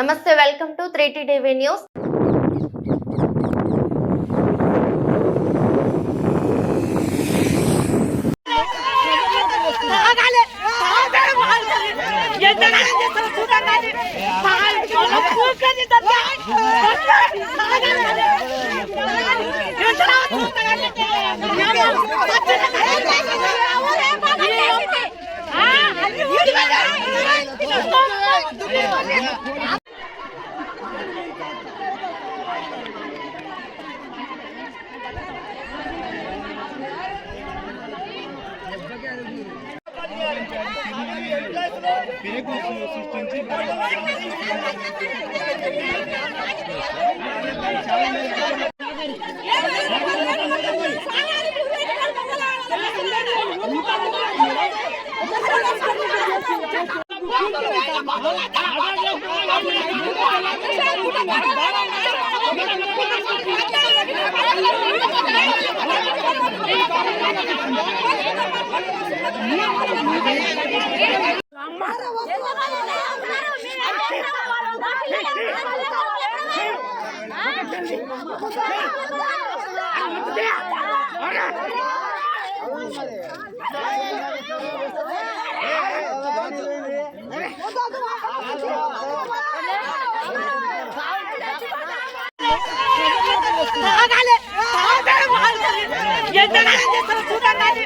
నమస్తే welcome to three TV news Перекусную существует. Thank you. చేస్తారు చూడండి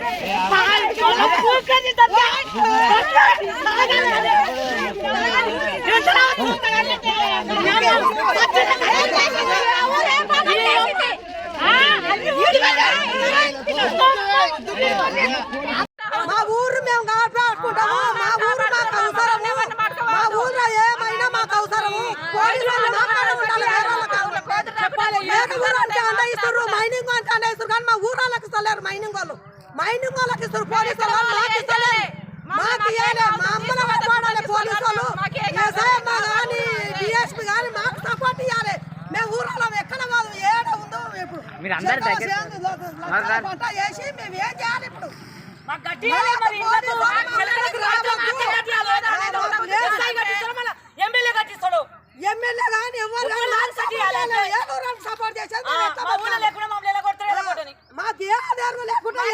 మైనింగ్ అంటే అండయిస్తారు కానీ మా ఊరు వాళ్ళకి ఇస్తలేరు మైనింగ్ వాళ్ళు. మైనింగ్ వాళ్ళకి ఇస్తారు పోలీసు వాళ్ళు మాకు ఇస్తలేరు. మాకు ఇవ్వలే మా అమ్మల పట్టుకోవాలి పోలీసు వాళ్ళు అమ్మ కానీ డిఎస్పీ కానీ మాకు సపోర్ట్ ఇవ్వాలి మేము ఊర్లో ఎక్కడ కాదు ఏడ ఉందో ఇప్పుడు. పంట వేసి మేము ఏం చేయాలి ఇప్పుడు మాకు గట్టి మరి ఇళ్ళకు చిలకలకు రాజు మాకే కట్టాలి అనేది ఒకటి ఎస్ఐ కట్టిస్తాడు మళ్ళా ఎమ్మెల్యే కట్టిస్తాడు ఎవరు ఎవరు సపోర్ట్ మా ఊళ్ళో లేకుండా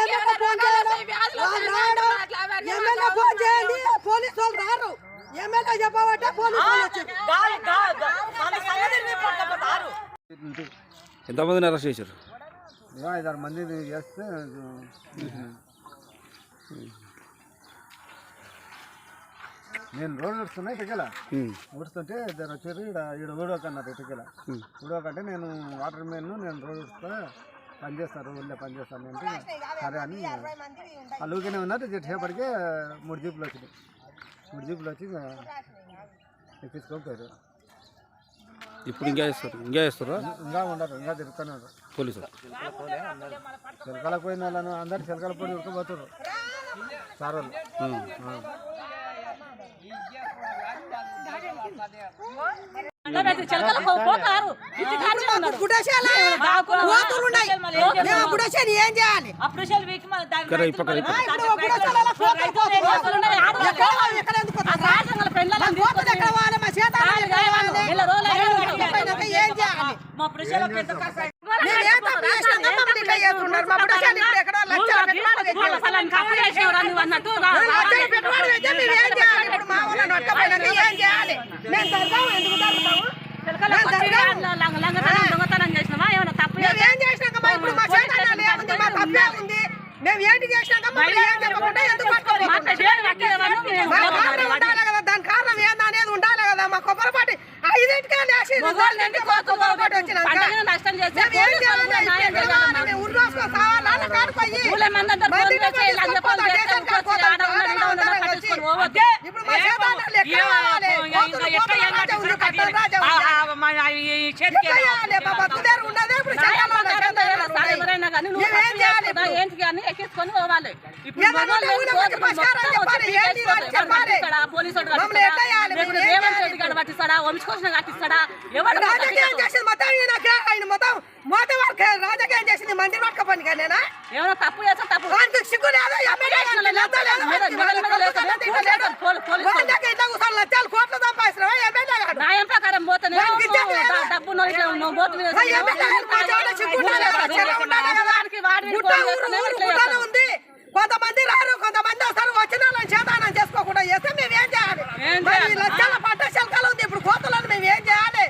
ఎమ్మెల్యే ఫోన్ చేయాలి. ఎమ్మెల్యే ఫోన్ చేయండి పోలీసు వాళ్ళు రారు. ఎమ్మెల్యే చెప్పబట్టే పోలీసు వాళ్ళు వచ్చారు. ఎంతమందిని అరెస్ట్ చేశారు? ఐదారు మంది చేస్తే నేను రోడ్ నడుస్తున్నా ఇటుకెలా? ఊడుస్తుంటే ఇద్దరు వచ్చారు ఇక్కడ ఈడ ఊడోక అన్నారు ఇటుకెలా. ఊడోకంటే నేను వాటర్ మ్యాన్ నేను రోడ్ ఊడుస్తా పని చేస్తారు ఊళ్ళో పని చేస్తాను అంటే సరే అని వాళ్ళు ఊరికనే ఉన్నారు సేపటికే మూడు జీపులు వచ్చినాయి. మూడు జీపులు వచ్చి తీసుకొని పోయారు ఇప్పుడు ఇంకా చేస్తారు ఇంకా చేస్తారా ఇంకా ఉండరు ఇంకా తిరుగుతూనే ఉన్నారు పోలీసులు. చిలకల పోయిన వాళ్ళను అందరు చిలకల పొడి ఉడకపోతారు సార్ వాళ్ళు ఆ. మాకు గుడేశాలా? కోతులు ఉన్నాయి మేము గుడేశాని ఏం చేయాలి ఇక్కడ ఈ పక్కన ఈ పక్కన. ఇప్పుడు ఒక గుడేశాలలో కోతులు పోతులు. ఎక్కడ వాళ్ళు ఎక్కడ ఏం చేయాలి? మా పురుషులకు ఎంత కష్టం మేము మేము ఏం చేయాలి? ఇప్పుడు మా వాళ్ళని పట్టుకపోయినాక ఏం చేయాలి? మేము జరగాము, ఎందుకు జరుగుతాము? మేము ఏంటి చేసినాక ఉండాలి కదా. దాని కారణం ఏందా అనేది ఉండాలి కదా. మా కొబ్బరిపాటి ఐదింటికే లేచి కొబ్బరిపాటి వచ్చినాక మేము ఏం చేయాలి? ఇప్పుడు కావాలి, మేము ఊరు రాసుకో సావాలి, వాళ్ళ కాడికి పోయి మందిని పట్టించుకొని పోతా, స్టేషన్ కాడికి పోతా, ఆడవాళ్ళం అందరం కలిసి. ఇప్పుడు మా చేతనాలు ఏంటి కానీ ఎక్కించుకొని పోవాలి. ఇప్పుడు? పోలీసు రేవంత్ రెడ్డి గారు పట్టిస్తాడా? వంశకోషణ కట్టిస్తాడా? ఎవరు రాజకీయం చేసింది మొత్తం. ఆయన మొత్తం వరకే రాజకీయం చేసింది మంది పట్టుక పనికి నేనా? ఏమైనా తప్పు చేస్తే తప్పు. వానికి సిగ్గు లేదా ఎమ్మెల్యే గారికి లజ్జ లేదా? మెడ- మెడ- మెడ లేక లేదు. ఇట్లా లేడు. పోలీసు- పోలీసు- వాళ్ళకి ఇట్లా కూర్చొని లక్షలు కోట్లు సంపాదిస్తున్నావా ఎమ్మెల్యే గారు న్యాయం ప్రకారం ఉన్నావు ఇట్లా ఉన్నావు బోతు మీద ఆ ఎమ్మెల్యే గారు మా చెవులో చిక్కు ఉండాలి కదా, చెర ఉండాలి కదా. వాడికి వాడి మీద గుట్ట ఫోన్ ఊరు చేస్తున్నావు, ఊరు ఇట్లా ఉంది. కొంతమంది రారు కొంతమంది వస్తారు. వచ్చిన చేతానం చేసుకోకుండా చేస్తే మేము ఏం చేయాలి? లక్షల పంట శల్కాలు ఉంది. ఇప్పుడు కోతలను మేము ఏం చేయాలి?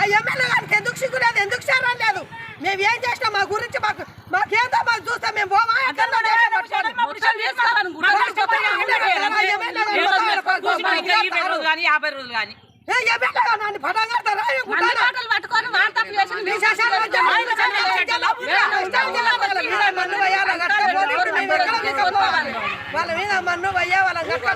ఆ ఎమ్మెల్యే గారికి ఎందుకు సిగ్గు లేదు? ఎందుకు చేరం లేదు? మేము ఏం చేసినా మా గురించి మాకు మాకేదో మాకు చూస్తే మేము యాభై రోజులు కానీ. వాళ్ళు? వాళ్ళ మీద మన్ను వయ్యా వాళ్ళని కట్టుకోవాలని